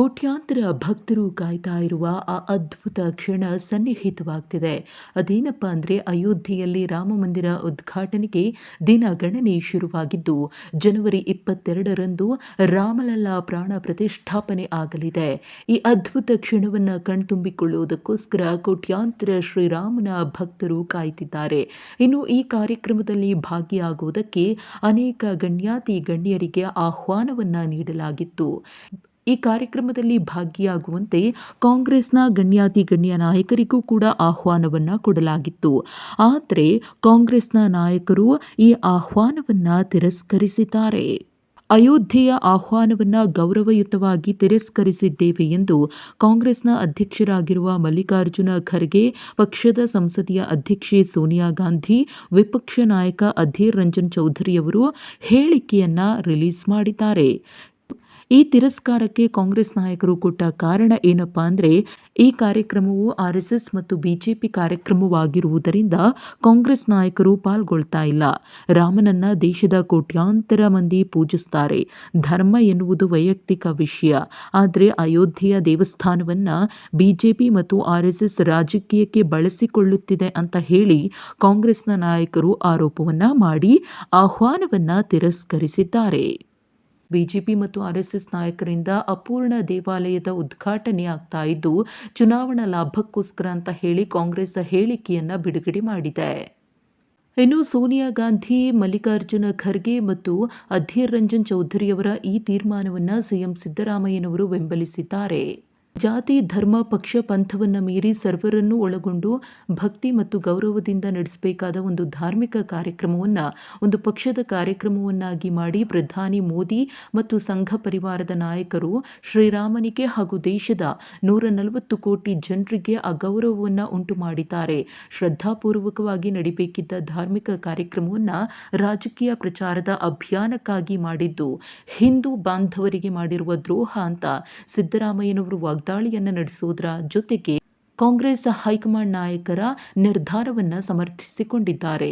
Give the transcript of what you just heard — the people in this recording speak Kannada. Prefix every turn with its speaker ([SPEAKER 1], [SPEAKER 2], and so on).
[SPEAKER 1] ಕೋಟ್ಯಾಂತರ ಭಕ್ತರು ಕಾಯ್ತಾ ಇರುವ ಆ ಅದ್ಭುತ ಕ್ಷಣ ಸನ್ನಿಹಿತವಾಗ್ತಿದೆ. ಅದೇನಪ್ಪ ಅಂದರೆ ಅಯೋಧ್ಯೆಯಲ್ಲಿ ರಾಮ ಮಂದಿರ ಉದ್ಘಾಟನೆಗೆ ದಿನ ಗಣನೆ ಶುರುವಾಗಿದ್ದು, ಜನವರಿ ಇಪ್ಪತ್ತೆರಡರಂದು ರಾಮಲಲ್ಲಾ ಪ್ರಾಣ ಪ್ರತಿಷ್ಠಾಪನೆ ಆಗಲಿದೆ. ಈ ಅದ್ಭುತ ಕ್ಷಣವನ್ನು ಕಣ್ತುಂಬಿಕೊಳ್ಳುವುದಕ್ಕೋಸ್ಕರ ಕೋಟ್ಯಾಂತರ ಶ್ರೀರಾಮನ ಭಕ್ತರು ಕಾಯ್ತಿದ್ದಾರೆ. ಇನ್ನು ಈ ಕಾರ್ಯಕ್ರಮದಲ್ಲಿ ಭಾಗಿಯಾಗುವುದಕ್ಕೆ ಅನೇಕ ಗಣ್ಯಾತಿ ಗಣ್ಯರಿಗೆ ಆಹ್ವಾನವನ್ನು ನೀಡಲಾಗಿತ್ತು. ಈ ಕಾರ್ಯಕ್ರಮದಲ್ಲಿ ಭಾಗಿಯಾಗುವಂತೆ ಕಾಂಗ್ರೆಸ್ನ ಗಣ್ಯಾತಿ ಗಣ್ಯ ನಾಯಕರಿಗೂ ಕೂಡ ಆಹ್ವಾನವನ್ನ ಕೊಡಲಾಗಿತ್ತು. ಆದರೆ ಕಾಂಗ್ರೆಸ್ನ ನಾಯಕರು ಈ ಆಹ್ವಾನವನ್ನ ತಿರಸ್ಕರಿಸಿದ್ದಾರೆ. ಅಯೋಧ್ಯೆಯ ಆಹ್ವಾನವನ್ನ ಗೌರವಯುತವಾಗಿ ತಿರಸ್ಕರಿಸಿದ್ದೇವೆ ಎಂದು ಕಾಂಗ್ರೆಸ್ನ ಅಧ್ಯಕ್ಷರಾಗಿರುವ ಮಲ್ಲಿಕಾರ್ಜುನ ಖರ್ಗೆ, ಪಕ್ಷದ ಸಂಸದೀಯ ಅಧ್ಯಕ್ಷೆ ಸೋನಿಯಾ ಗಾಂಧಿ, ವಿಪಕ್ಷ ನಾಯಕ ಅಧೀರ್ ರಂಜನ್ ಚೌಧರಿಯವರು ಹೇಳಿಕೆಯನ್ನು ರಿಲೀಸ್ ಮಾಡಿದ್ದಾರೆ. ಈ ತಿರಸ್ಕಾರಕ್ಕೆ ಕಾಂಗ್ರೆಸ್ ನಾಯಕರು ಕೊಟ್ಟ ಕಾರಣ ಏನಪ್ಪಾ ಅಂದರೆ, ಈ ಕಾರ್ಯಕ್ರಮವು ಆರ್ ಎಸ್ ಎಸ್ ಮತ್ತು ಬಿಜೆಪಿ ಕಾರ್ಯಕ್ರಮವಾಗಿರುವುದರಿಂದ ಕಾಂಗ್ರೆಸ್ ನಾಯಕರು ಪಾಲ್ಗೊಳ್ತಾ ಇಲ್ಲ. ರಾಮನನ್ನ ದೇಶದ ಕೋಟ್ಯಾಂತರ ಮಂದಿ ಪೂಜಿಸ್ತಾರೆ. ಧರ್ಮ ಎನ್ನುವುದು ವೈಯಕ್ತಿಕ ವಿಷಯ. ಆದರೆ ಅಯೋಧ್ಯೆಯ ದೇವಸ್ಥಾನವನ್ನ ಬಿಜೆಪಿ ಮತ್ತು ಆರ್ ಎಸ್ ಎಸ್ ರಾಜಕೀಯಕ್ಕೆ ಬಳಸಿಕೊಳ್ಳುತ್ತಿದೆ ಅಂತ ಹೇಳಿ ಕಾಂಗ್ರೆಸ್ನ ನಾಯಕರು ಆರೋಪವನ್ನ ಮಾಡಿ, ಆಹ್ವಾನವನ್ನ ತಿರಸ್ಕರಿಸಿದ್ದಾರೆ. ಬಿಜೆಪಿ ಮತ್ತು ಆರ್ಎಸ್ಎಸ್ ನಾಯಕರಿಂದ ಅಪೂರ್ಣ ದೇವಾಲಯದ ಉದ್ಘಾಟನೆ ಆಗ್ತಾ ಇದ್ದು, ಚುನಾವಣಾ ಲಾಭಕ್ಕೋಸ್ಕರ ಅಂತ ಹೇಳಿ ಕಾಂಗ್ರೆಸ್ ಹೇಳಿಕೆಯನ್ನ ಬಿಡುಗಡೆ ಮಾಡಿದೆ. ಇನ್ನು ಸೋನಿಯಾ ಗಾಂಧಿ, ಮಲ್ಲಿಕಾರ್ಜುನ ಖರ್ಗೆ ಮತ್ತು ಅಧೀರ್ ರಂಜನ್ ಚೌಧರಿಯವರ ಈ ತೀರ್ಮಾನವನ್ನು ಸಿಎಂ ಸಿದ್ದರಾಮಯ್ಯನವರು ಬೆಂಬಲಿಸಿದ್ದಾರೆ. ಜಾತಿ, ಧರ್ಮ, ಪಕ್ಷ, ಪಂಥವನ್ನು ಮೀರಿ ಸರ್ವರನ್ನು ಒಳಗೊಂಡು ಭಕ್ತಿ ಮತ್ತು ಗೌರವದಿಂದ ನಡೆಸಬೇಕಾದ ಒಂದು ಧಾರ್ಮಿಕ ಕಾರ್ಯಕ್ರಮವನ್ನು, ಒಂದು ಪಕ್ಷದ ಕಾರ್ಯಕ್ರಮವನ್ನಾಗಿ ಮಾಡಿ ಪ್ರಧಾನಿ ಮೋದಿ ಮತ್ತು ಸಂಘ ಪರಿವಾರದ ನಾಯಕರು ಶ್ರೀರಾಮನಿಗೆ ಹಾಗೂ ದೇಶದ ನೂರ ನಲವತ್ತು ಕೋಟಿ ಜನರಿಗೆ ಅಗೌರವವನ್ನು ಉಂಟು ಮಾಡಿದ್ದಾರೆ. ಶ್ರದ್ಧಾಪೂರ್ವಕವಾಗಿ ನಡಿಬೇಕಿದ್ದ ಧಾರ್ಮಿಕ ಕಾರ್ಯಕ್ರಮವನ್ನು ರಾಜಕೀಯ ಪ್ರಚಾರದ ಅಭಿಯಾನಕ್ಕಾಗಿ ಮಾಡಿದ್ದು, ಹಿಂದೂ ಬಾಂಧವರಿಗೆ ಮಾಡಿರುವ ದ್ರೋಹ ಅಂತ ಸಿದ್ದರಾಮಯ್ಯನವರು ವಾಗ್ದಾಳಿಯನ್ನು ನಡೆಸುವುದರ ಜೊತೆಗೆ ಕಾಂಗ್ರೆಸ್ ಹೈಕಮಾಂಡ್ ನಾಯಕರ ನಿರ್ಧಾರವನ್ನು ಸಮರ್ಥಿಸಿಕೊಂಡಿದ್ದಾರೆ.